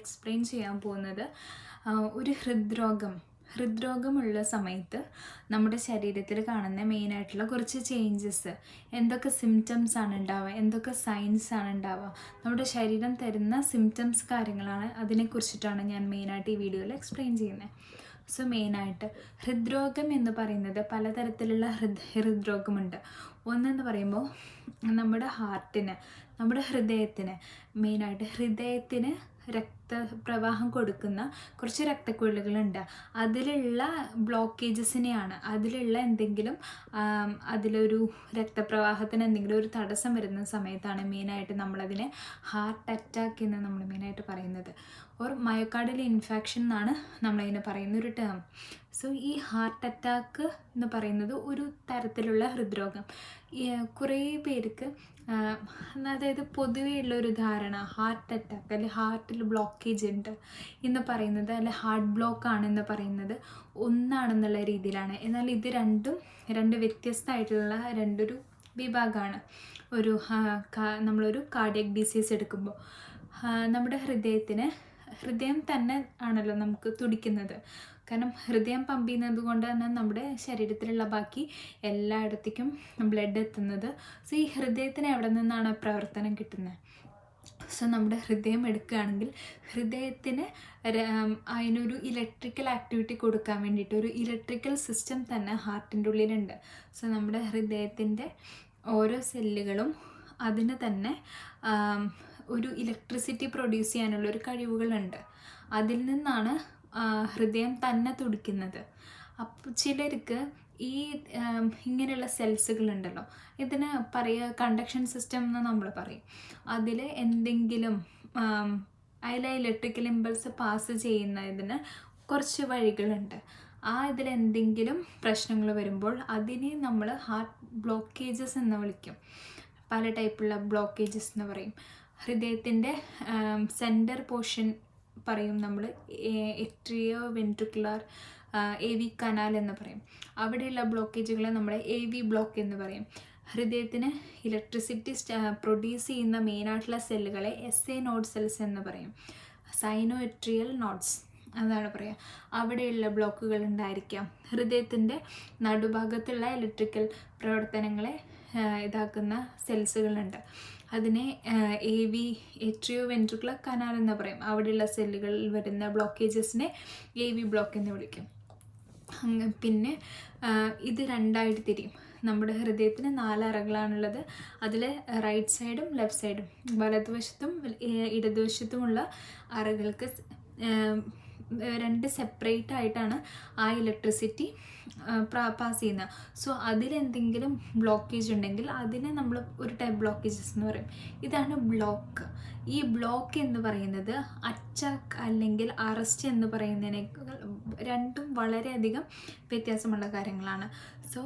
Explain ചെയ്യാൻ പോകുന്നത് ഒരു ഹൃദ്രോഗം. ഹൃദ്രോഗമുള്ള സമയത്ത് നമ്മുടെ ശരീരത്തിൽ കാണുന്ന മെയിനായിട്ടുള്ള കുറച്ച് ചേഞ്ചസ് എന്തൊക്കെ സിംറ്റംസ് ആണ് ഉണ്ടാവുക എന്തൊക്കെ സൈൻസ് ആണ് ഉണ്ടാവുക നമ്മുടെ ശരീരം തരുന്ന സിംറ്റംസ് കാര്യങ്ങളാണ് അതിനെക്കുറിച്ചിട്ടാണ് ഞാൻ മെയിനായിട്ട് ഈ വീഡിയോയിൽ എക്സ്പ്ലെയിൻ ചെയ്യുന്നത്. സോ മെയിനായിട്ട് ഹൃദ്രോഗം എന്ന് പറയുന്നത് പലതരത്തിലുള്ള ഹൃദ് ഹൃദ്രോഗമുണ്ട്. ഒന്നെന്ന് പറയുമ്പോൾ നമ്മുടെ ഹാർട്ടിന് നമ്മുടെ ഹൃദയത്തിന് മെയിനായിട്ട് ഹൃദയത്തിന് രക്തപ്രവാഹം കൊടുക്കുന്ന കുറച്ച് രക്തക്കുഴലുകളുണ്ട്. അതിലുള്ള ബ്ലോക്കേജസിനെയാണ് അതിലുള്ള എന്തെങ്കിലും അതിലൊരു രക്തപ്രവാഹത്തിന് എന്തെങ്കിലും ഒരു തടസ്സം വരുന്ന സമയത്താണ് മെയിനായിട്ട് നമ്മളതിനെ ഹാർട്ട് അറ്റാക്ക് എന്ന് നമ്മൾ മെയിനായിട്ട് പറയുന്നത്. ഓർ മയക്കാടിൽ ഇൻഫെക്ഷൻ എന്നാണ് നമ്മളതിനെ പറയുന്ന ഒരു ടേം സോ ഈ ഹാർട്ട് അറ്റാക്ക് എന്ന് പറയുന്നത് ഒരു തരത്തിലുള്ള ഹൃദ്രോഗം. കുറേ പേർക്ക് അതായത് പൊതുവേ ഉള്ള ഒരു ധാരണ ഹാർട്ട് അറ്റാക്ക് അല്ലെങ്കിൽ ഹാർട്ടിൽ ബ്ലോക്കേജ് ഉണ്ട് എന്ന് പറയുന്നത് അല്ലെ ഹാർട്ട് ബ്ലോക്ക് ആണെന്ന് പറയുന്നത് ഒന്നാണെന്നുള്ള രീതിയിലാണ്. എന്നാൽ ഇത് രണ്ടും രണ്ട് വ്യത്യസ്തമായിട്ടുള്ള രണ്ടൊരു വിഭാഗമാണ്. ഒരു നമ്മളൊരു കാർഡിയക് ഡിസീസ് എടുക്കുമ്പോൾ. നമ്മുടെ ഹൃദയത്തിന് ഹൃദയം തന്നെ ആണല്ലോ നമുക്ക് തുടിക്കുന്നത്. കാരണം ഹൃദയം പമ്പ് ചെയ്യുന്നത് കൊണ്ട് തന്നെ നമ്മുടെ ശരീരത്തിലുള്ള ബാക്കി എല്ലായിടത്തേക്കും ബ്ലഡ് എത്തുന്നത്. സോ ഈ ഹൃദയത്തിന് എവിടെ നിന്നാണ് പ്രവർത്തനം കിട്ടുന്നത്? സോ നമ്മുടെ ഹൃദയം എടുക്കുകയാണെങ്കിൽ ഹൃദയത്തിന് അതിനൊരു ഇലക്ട്രിക്കൽ ആക്ടിവിറ്റി കൊടുക്കാൻ വേണ്ടിയിട്ട് ഒരു ഇലക്ട്രിക്കൽ സിസ്റ്റം തന്നെ ഹാർട്ടിന്റെ ഉള്ളിലുണ്ട്. സോ നമ്മുടെ ഹൃദയത്തിന്റെ ഓരോ സെല്ലുകളും അതിന് തന്നെ ഒരു ഇലക്ട്രിസിറ്റി പ്രൊഡ്യൂസ് ചെയ്യാനുള്ള ഒരു കഴിവുകളുണ്ട്. അതിൽ നിന്നാണ് ഹൃദയം തന്നെ തുടിക്കുന്നത്. അപ്പോൾ ചിലർക്ക് ഈ ഇങ്ങനെയുള്ള സെൽസുകളുണ്ടല്ലോ. ഇതിന് പറയുക കണ്ടക്ഷൻ സിസ്റ്റം എന്ന് നമ്മൾ പറയും. അതിൽ എന്തെങ്കിലും അതിലെ ഇലക്ട്രിക്കൽ ഇമ്പൾസ് പാസ് ചെയ്യുന്നതിന് കുറച്ച് വഴികളുണ്ട്. ആ ഇതിൽ എന്തെങ്കിലും പ്രശ്നങ്ങൾ വരുമ്പോൾ അതിനെ നമ്മൾ ഹാർട്ട് ബ്ലോക്കേജസ് എന്ന് വിളിക്കും. പല ടൈപ്പുള്ള ബ്ലോക്കേജസ് എന്ന് പറയും. ഹൃദയത്തിന്റെ സെന്റർ പോർഷൻ പറയും നമ്മൾ എട്രിയോ വെൻട്രിക്കുലാർ എ വി കനാൽ എന്ന് പറയും. അവിടെയുള്ള ബ്ലോക്കേജുകളെ നമ്മൾ എ വി ബ്ലോക്ക് എന്ന് പറയും. ഹൃദയത്തിന് ഇലക്ട്രിസിറ്റി പ്രൊഡ്യൂസ് ചെയ്യുന്ന മെയിനായിട്ടുള്ള സെല്ലുകളെ എസ് എ നോഡ് സെൽസ് എന്ന് പറയും. സൈനോട്രിയൽ നോഡ്സ് അതാണ് പറയുക അവിടെയുള്ള ബ്ലോക്കുകൾ ഉണ്ടായിരിക്കാം. ഹൃദയത്തിന്റെ നടുഭാഗത്തുള്ള ഇലക്ട്രിക്കൽ പ്രവർത്തനങ്ങളെ ഇതാക്കുന്ന സെൽസുകളുണ്ട് അതിനെ എ വി എട്രിയോ വെൻട്രിക്കുലർ കനാൽ എന്ന് പറയും. അവിടെയുള്ള സെല്ലുകളിൽ വരുന്ന ബ്ലോക്കേജസിനെ എ വി ബ്ലോക്ക് എന്ന് വിളിക്കും. പിന്നെ ഇത് രണ്ടായിട്ട് തിരിയും. നമ്മുടെ ഹൃദയത്തിന് നാല് അറകളാണുള്ളത്. അതിൽ റൈറ്റ് സൈഡും ലെഫ്റ്റ് സൈഡും വലതുവശത്തും ഇടതുവശത്തുമുള്ള അറകൾക്ക് രണ്ട് സെപ്പറേറ്റ് ആയിട്ടാണ് ആ ഇലക്ട്രിസിറ്റി പാസ് ചെയ്യുന്നത്. സോ അതിലെന്തെങ്കിലും ബ്ലോക്കേജ് ഉണ്ടെങ്കിൽ അതിനെ നമ്മൾ ഒരു ടൈപ്പ് ബ്ലോക്കേജസ് എന്ന് പറയും. ഇതാണ് ബ്ലോക്ക് ഈ ബ്ലോക്ക് എന്ന് പറയുന്നത് അച്ചക്ക് അല്ലെങ്കിൽ അറസ്റ്റ് എന്ന് പറയുന്നതിനേക്കാൾ രണ്ടും വളരെയധികം വ്യത്യാസമുള്ള കാര്യങ്ങളാണ്. സോ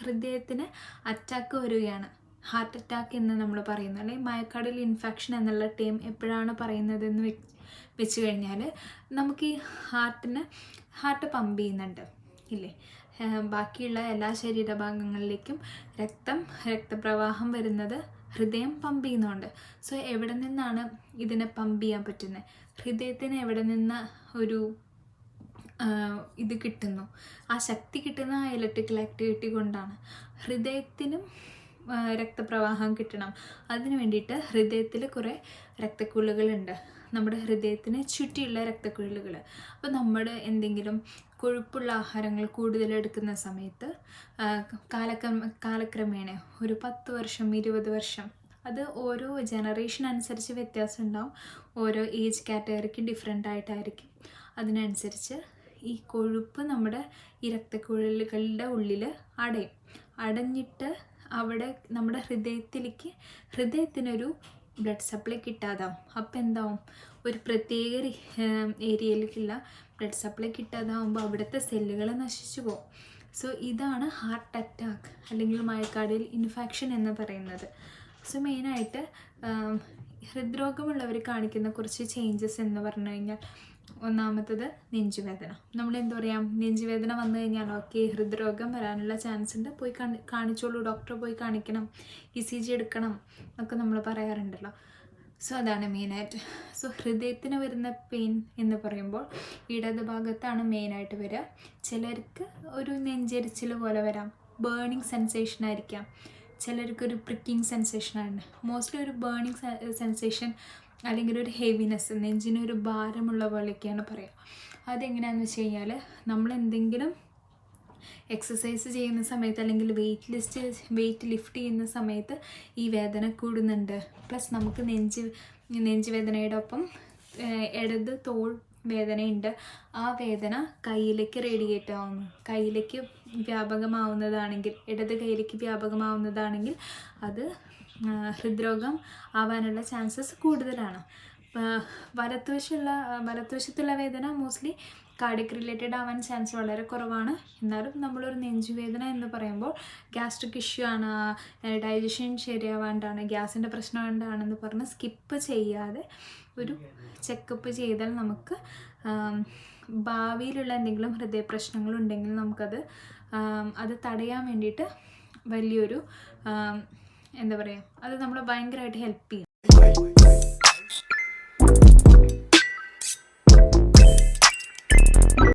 ഹൃദയത്തിന് അറ്റാക്ക് വരികയാണ്. ഹാർട്ട് അറ്റാക്ക് എന്ന് നമ്മൾ പറയുന്നത്. അല്ലെങ്കിൽ മയക്കാടിൽ ഇൻഫെക്ഷൻ എന്നുള്ള ടേം എപ്പോഴാണ് പറയുന്നതെന്ന് വെച്ച് കഴിഞ്ഞാൽ നമുക്ക് ഈ ഹാർട്ടിന് ഹാർട്ട് പമ്പ് ചെയ്യുന്നുണ്ട്. ഇല്ലേ? ബാക്കിയുള്ള എല്ലാ ശരീരഭാഗങ്ങളിലേക്കും രക്തം രക്തപ്രവാഹം വരുന്നത് ഹൃദയം പമ്പ് ചെയ്യുന്നുണ്ട്. സോ എവിടെ നിന്നാണ് ഇതിനെ പമ്പ് ചെയ്യാൻ പറ്റുന്നത് ഹൃദയത്തിന് എവിടെ നിന്ന് ഒരു ഇത് കിട്ടുന്നു. ആ ശക്തി കിട്ടുന്ന ആ ഇലക്ട്രിക്കൽ ആക്ടിവിറ്റി കൊണ്ടാണ്. ഹൃദയത്തിനും രക്തപ്രവാഹം കിട്ടണം. അതിന് വേണ്ടിയിട്ട് ഹൃദയത്തിൽ കുറേ രക്തക്കുഴലുകളുണ്ട്. നമ്മുടെ ഹൃദയത്തിന് ചുറ്റിയുള്ള രക്തക്കുഴലുകൾ അപ്പോൾ നമ്മൾ എന്തെങ്കിലും കൊഴുപ്പുള്ള ആഹാരങ്ങൾ കൂടുതലെടുക്കുന്ന സമയത്ത് കാലക്രമ കാലക്രമേണ ഒരു പത്ത് വർഷം ഇരുപത് വർഷം അത് ഓരോ ജനറേഷൻ അനുസരിച്ച് വ്യത്യാസം ഉണ്ടാവും. ഓരോ ഏജ് കാറ്റഗറിക്ക് ഡിഫറെന്റ് ആയിട്ടായിരിക്കും. അതിനനുസരിച്ച് ഈ കൊഴുപ്പ് നമ്മുടെ ഈ രക്തക്കുഴലുകളുടെ ഉള്ളിൽ അടയും. അടഞ്ഞിട്ട് അവിടെ നമ്മുടെ ഹൃദയത്തിലേക്ക് ഹൃദയത്തിനൊരു ബ്ലഡ് സപ്ലൈ കിട്ടാതാവും. അപ്പോൾ എന്താവും? ഒരു പ്രത്യേക ഏരിയയിലേക്കുള്ള ബ്ലഡ് സപ്ലൈ കിട്ടാതാവുമ്പോൾ അവിടുത്തെ സെല്ലുകളെ നശിച്ചു പോകും. സോ ഇതാണ് ഹാർട്ട് അറ്റാക്ക് അല്ലെങ്കിൽ മയക്കാടിൽ ഇൻഫെക്ഷൻ എന്ന് പറയുന്നത്. സോ മെയിനായിട്ട് ഹൃദ്രോഗമുള്ളവർ കാണിക്കുന്ന കുറച്ച് ചേഞ്ചസ് എന്ന് പറഞ്ഞു കഴിഞ്ഞാൽ ഒന്നാമത്തത് നെഞ്ചുവേദന. നമ്മൾ എന്താ പറയുക നെഞ്ചുവേദന വന്നു കഴിഞ്ഞാൽ ഓക്കെ ഹൃദ്രോഗം വരാനുള്ള ചാൻസ് ഉണ്ട്. പോയി കാണി കാണിച്ചോളൂ ഡോക്ടറെ പോയി കാണിക്കണം ഇ സി ജി എടുക്കണം എന്നൊക്കെ നമ്മൾ പറയാറുണ്ടല്ലോ. സോ അതാണ് മെയിനായിട്ട് സോ ഹൃദയത്തിന് വരുന്ന പെയിൻ എന്ന് പറയുമ്പോൾ ഇടത് ഭാഗത്താണ് മെയിനായിട്ട് വരിക. ചിലർക്ക് ഒരു നെഞ്ചരിച്ചിൽ പോലെ വരാം. ബേണിങ് സെൻസേഷൻ ആയിരിക്കാം. ചിലർക്ക് ഒരു പ്രിക്കിംഗ് സെൻസേഷനാണ് മോസ്റ്റ്ലി ഒരു ബേണിങ് സെൻസേഷൻ അല്ലെങ്കിൽ ഒരു ഹെവിനെസ് നെഞ്ചിന് ഒരു ഭാരമുള്ള പോലെയൊക്കെയാണ് പറയുക. അതെങ്ങനെയാണെന്ന് വെച്ച് കഴിഞ്ഞാൽ നമ്മൾ എന്തെങ്കിലും എക്സസൈസ് ചെയ്യുന്ന സമയത്ത് അല്ലെങ്കിൽ വെയിറ്റ് ലിസ്റ്റ് വെയിറ്റ് ലിഫ്റ്റ് ചെയ്യുന്ന സമയത്ത് ഈ വേദന കൂടുന്നുണ്ട്. പ്ലസ് നമുക്ക് നെഞ്ച് നെഞ്ച് വേദനയുടെ ഒപ്പം ഇടത് തോൾ വേദനയുണ്ട്. ആ വേദന കയ്യിലേക്ക് റേഡിയേറ്റ് ആവുന്നു. കയ്യിലേക്ക് വ്യാപകമാവുന്നതാണെങ്കിൽ ഇടത് കയ്യിലേക്ക് വ്യാപകമാവുന്നതാണെങ്കിൽ അത് ഹൃദ്രോഗം ആവാനുള്ള ചാൻസസ് കൂടുതലാണ്. വലത്തുവശമുള്ള വലത്തുവശത്തുള്ള വേദന മോസ്റ്റ്ലി കാർഡിക് റിലേറ്റഡ് ആവാൻ ചാൻസ് വളരെ കുറവാണ്. എന്നാലും നമ്മളൊരു നെഞ്ചുവേദന എന്ന് പറയുമ്പോൾ ഗ്യാസ്ട്രിക് ഇഷ്യൂ ആണ് ഡൈജഷൻ ശരിയാവാണ്ടാണ് ഗ്യാസിന്റെ പ്രശ്നം കൊണ്ടാണെന്ന് പറഞ്ഞ് സ്കിപ്പ് ചെയ്യാതെ ഒരു ചെക്കപ്പ് ചെയ്താൽ നമുക്ക് ഭാവിയിലുള്ള എന്തെങ്കിലും ഹൃദയ പ്രശ്നങ്ങളുണ്ടെങ്കിൽ നമുക്കത് അത് തടയാൻ വേണ്ടിയിട്ട് വലിയൊരു എന്താ പറയുക അത് നമ്മളെ ഭയങ്കരമായിട്ട് ഹെൽപ്പ് ചെയ്യും.